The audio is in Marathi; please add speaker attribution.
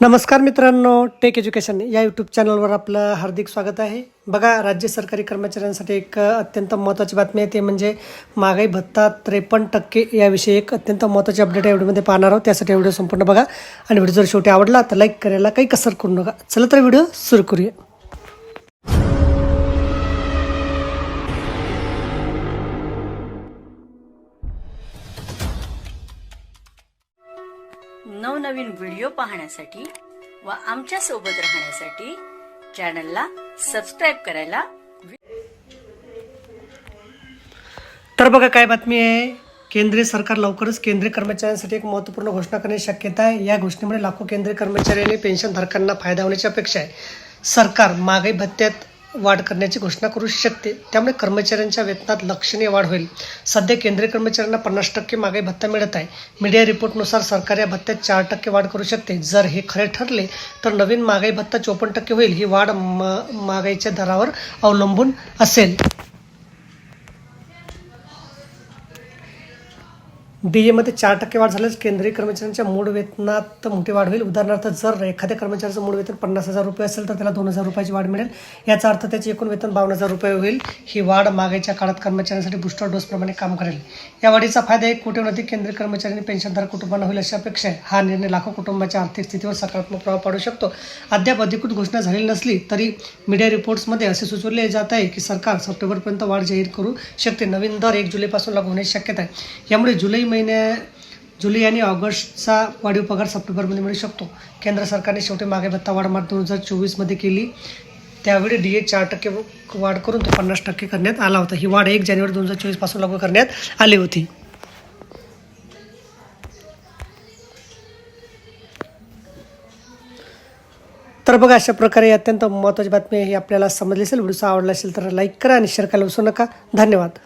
Speaker 1: नमस्कार मित्रांनो टेक एज्युकेशन या यूट्यूब चॅनलवर आपलं हार्दिक स्वागत आहे. बघा राज्य सरकारी कर्मचाऱ्यांसाठी एक अत्यंत महत्त्वाची बातमी आहे. ते म्हणजे महागाई भत्ता त्रेपन्न टक्के याविषयी एक अत्यंत महत्त्वाची अपडेट या व्हिडिओमध्ये पाहणार आहोत. त्यासाठी व्हिडिओ संपूर्ण बघा. आणि व्हिडिओ जर शेवटी आवडला तर लाईक करायला काही कसर करू नका. चला तर व्हिडिओ सुरू करूया.
Speaker 2: नवनवीन व्हिडिओ पाहण्यासाठी व आमच्यासोबत राहण्यासाठी चॅनलला सबस्क्राईब करायला
Speaker 1: तर बघा काय बातमी आहे? केंद्रीय सरकार लवकरच केंद्रीय कर्मचाऱ्यांसाठी एक महत्त्वपूर्ण घोषणा करण्याची शक्यता आहे. या घोषणेमुळे लाखो केंद्रीय कर्मचारी आणि पेन्शनधारकांना फायदा होण्याची अपेक्षा आहे. सरकार महागाई भत्त्यात वाढ करण्याची घोषणा करू शकते. त्यामुळे कर्मचाऱ्यांच्या वेतनात लक्षणीय वाढ होईल. सध्या केंद्रीय कर्मचाऱ्यांना पन्नास टक्के महागाई भत्ता मिळत आहे. मीडिया रिपोर्टनुसार सरकार या भत्त्यात चार टक्के वाढ करू शकते. जर हे खरे ठरले तर नवीन महागाई भत्ता चोपन्न टक्के होईल. ही वाढ म महागाईच्या दरावर अवलंबून असेल. डी एमध्ये चार टक्के वाढ झाल्यास केंद्रीय कर्मचाऱ्यांच्या मूळ वेतनात मोठी वाढ होईल. उदाहरणार्थ जर एखाद्या कर्मचाऱ्याचं मूळ वेतन पन्नास हजार रुपये असेल तर त्याला दोन हजार रुपयाची वाढ मिळेल. याचा अर्थ त्याचे एकूण वेतन बावन्न हजार रुपये होईल. ही वाढ मागेच्या काळात कर्मचाऱ्यांसाठी बुस्टर डोसप्रमाणे काम करेल. या वाढीचा फायदा एक नदी केंद्रीय कर्मचारी आणि पेन्शनधारक कुटुंबांना होईल अशी अपेक्षा आहे. हा निर्णय लाखो कुटुंबाच्या आर्थिक स्थितीवर सकारात्मक प्रभाव पाडू शकतो. अद्याप अधिकृत घोषणा झालेली नसली तरी मीडिया रिपोर्ट्समध्ये असे सुचवले जात आहे की सरकार सप्टेंबरपर्यंत वाढ जाहीर करू शकते. नवीन दर एक जुलैपासून लागू होण्याची शक्यता आहे. यामुळे जुलै महिन्या जुलै आणि ऑगस्टचा वाढीव पगार सप्टेंबरमध्ये मिळू शकतो. केंद्र सरकारने शेवटी मागे भत्ता वाढ मार्च दोन हजार चोवीसमध्ये केली. त्यावेळी डी ए चार टक्के वाढ करून तो पन्नास टक्के करण्यात आला होता. ही वाढ एक जानेवारी दोन हजार चोवीसपासून लागू करण्यात आली होती. तर बघा अशा प्रकारे अत्यंत महत्त्वाची बातमी ही आपल्याला समजली असेल व्हिडिओ आवडला असेल तर लाईक करा आणि शेअर करायला विसरू नका. धन्यवाद.